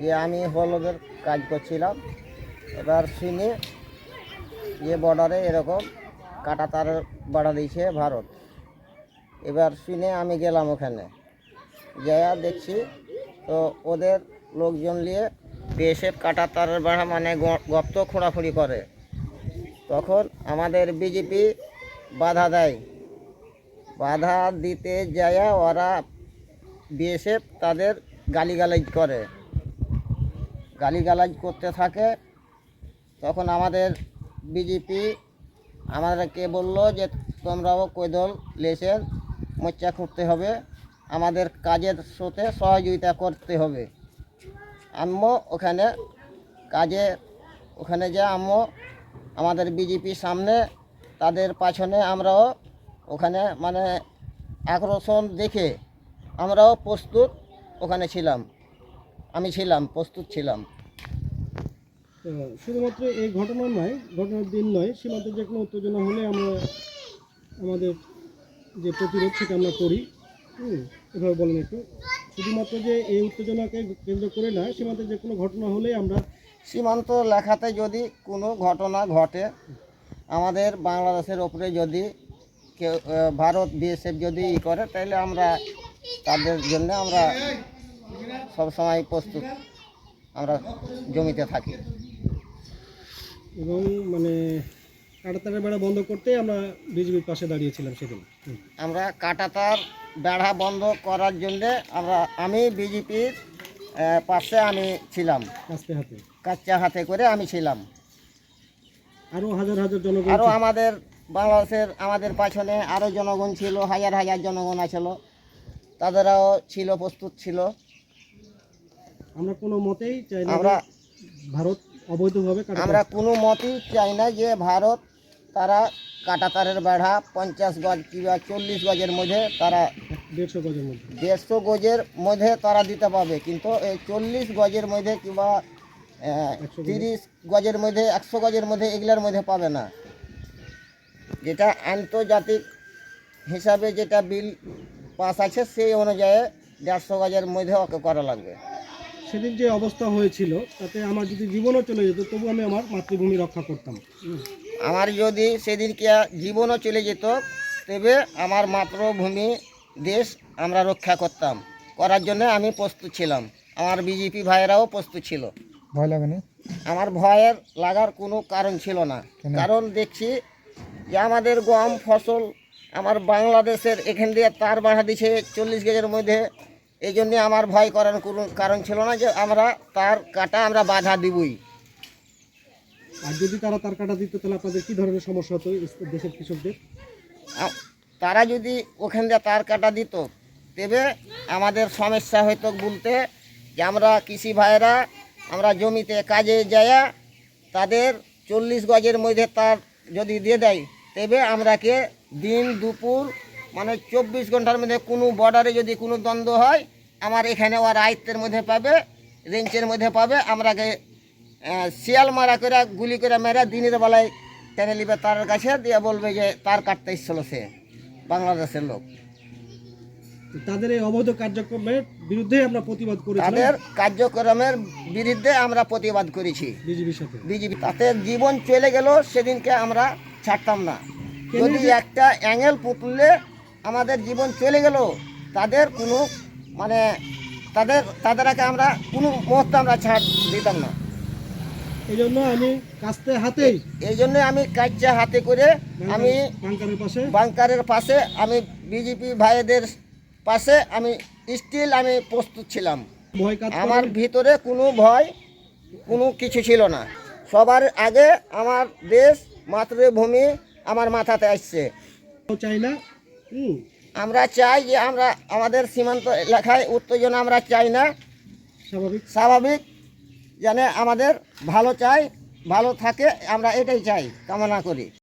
যে আমি হলদের কাজ করছিলাম। এবার শুনে যে বর্ডারে এরকম কাটা তার বাড়া দিয়েছে ভারত। এবার শুনে আমি গেলাম ওখানে। যাইয়া দেখছি তো ওদের লোকজন নিয়ে বিএসএফ কাটা তারের বাড়া মানে গপ্ত খোঁড়াখুড়ি করে। তখন আমাদের বিজেপি বাধা দেয়। বাধা দিতে যায় ওরা বিএসএফ তাদের গালিগালাজ করে। গালিগালাজ করতে থাকে, তখন আমাদের বিজেপি আমাদেরকে বলল যে তোমরাও কৈদল লেসের মোর্চা করতে হবে, আমাদের কাজের সাথে সহযোগিতা করতে হবে। আম্মু ওখানে কাজে, ওখানে যে আম্মু, আমাদের বিজেপির সামনে, তাদের পাছনে আমরাও ওখানে মানে আকর্ষণ দেখে আমরাও প্রস্তুত ওখানে ছিলাম, আমি ছিলাম, প্রস্তুত ছিলাম। শুধুমাত্র এই ঘটনা নয়, ঘটনার দিন নয়, সীমান্তে যে কোনো উত্তেজনা হলে আমরা আমাদের যে প্রতিরোধ সেটা আমরা করি। এভাবে বলেন একটু। শুধুমাত্র যে এই উত্তেজনাকে কেন্দ্র করে নয় সীমান্তে যে কোনো ঘটনা হলে আমরা সীমান্ত লেখাতে যদি কোনো ঘটনা ঘটে, আমাদের বাংলাদেশের ওপরে যদি কেউ ভারত, বিএসএফ যদি ই করে তাহলে আমরা তাদের জন্য আমরা সবসময় প্রস্তুত, আমরা জমিতে থাকি। এবং মানে কাটাতারের বেড়া বন্ধ করতে আমরা বিজেপির পাশে দাঁড়িয়েছিলাম সেদিন। আমরা কাটাতার বেড়া বন্ধ করার জন্য আমরা আমি বিজেপির পাশে আমি ছিলাম। আস্তে হাতে। কাচ্চা হাতে করে আমি ছিলাম। আরও হাজার হাজার জনগণ আরও আমাদের বাংলাদেশের আমাদের পাছনে আরও জনগণ ছিল হাজার হাজার জনগণ আছিল। তাদেরাও ছিল প্রস্তুত ছিল। আমরা কোনো মতেই চাই না আমরা ভারত অবৈধভাবে আমরা কোনো মতেই চাই না যে ভারত তারা কাটাতারের বেড়া পঞ্চাশ গজ কিংবা চল্লিশ গজের মধ্যে তারা দেড়শো গজের মধ্যে। দেড়শো গজের মধ্যে তারা দিতে পারবে কিন্তু এই চল্লিশ গজের মধ্যে কিংবা তিরিশ গজের মধ্যে একশো গজের মধ্যে এগুলোর মধ্যে পাবে না। যেটা আন্তর্জাতিক হিসাবে যেটা বিল পাস আছে সেই অনুযায়ী দেড়শো গজের মধ্যে ওকে করা লাগবে। সেদিন যে অবস্থা হয়েছিল তাতে আমার যদি জীবনও চলে যেত তবু আমি আমার মাতৃভূমি রক্ষা করতাম। আমার যদি সেদিনকে জীবনও চলে যেত তবে আমার মাতৃভূমি দেশ আমরা রক্ষা করতাম। করার জন্য আমি প্রস্তুত ছিলাম। আমার বিজেপি ভাইয়েরাও প্রস্তুত ছিল। ভয় লাগে না আমার ভয়ের লাগার কোনো কারণ ছিল না। কারণ দেখছি যে আমাদের গম ফসল আমার বাংলাদেশের এখান দিয়ে তার বাড়া দিছে চল্লিশ গেজের মধ্যে এই জন্যে আমার ভয় করার কোনো কারণ ছিল না যে আমরা তার কাটা আমরা বাধা দিবই। আর যদি তারা তার কাটা দিত তাহলে আপনাদের কি ধরনের সমস্যা হতো দেশের কৃষকদের? তারা যদি ওখান দিয়ে তার কাটা দিত তবে আমাদের সমস্যা হয়তো বলতে যে আমরা কৃষি ভাইরা আমরা জমিতে কাজে যায়া তাদের চল্লিশ গজের মধ্যে তার যদি দিয়ে দেয় তবে আমরাকে দিন দুপুর মানে চব্বিশ ঘণ্টার মধ্যে কোনো বর্ডারে যদি কোনো দ্বন্দ্ব হয় আমার এখানে ওর আয়ত্তের মধ্যে পাবে রেঞ্চের মধ্যে পাবে আমরাকে শিয়াল মারা করে গুলি করে মেরে দিনের বেলায় টেনে নিবে তার কাছে দিয়ে বলবে যে তার কাটতে ইচ্ছিল সে বাংলাদেশের লোক। তাদের এই অবৈধ কার্যক্রমের বিরুদ্ধে আমরা প্রতিবাদ করি তাদের কার্যক্রমের বিরুদ্ধে আমরা প্রতিবাদ করেছি। বিজেপির সাথে। বিজেপি তাতে জীবন চলে গেল সেদিনকে আমরা ছাড়তাম না। যদি একটা অ্যাঙ্গেল পুতলে আমাদের জীবন চলে গেল তাদের কোনো মানে তাদের তাদেরকে আমরা কোনো মুহূর্তে আমরা ছাড় দিতাম না। এই জন্য আমি কাস্তে হাতেই এই জন্য আমি কাজটা হাতে করে আমি বাংকারের পাশে। বাংকারের পাশে আমি বিজেপি ভাইদের পাশে আমি স্টিল আমি প্রস্তুত ছিলাম। আমার ভিতরে কোনো ভয় কোনো কিছু ছিল না। সবার আগে আমার দেশ মাতৃভূমি আমার মাথাতে আসছে। চাই না আমরা চাই যে আমরা আমাদের সীমান্ত এলাকায় উত্তেজনা আমরা চাই না। স্বাভাবিক। স্বাভাবিক। যেন আমাদের ভালো চাই ভালো থাকে আমরা এটাই চাই কামনা করি।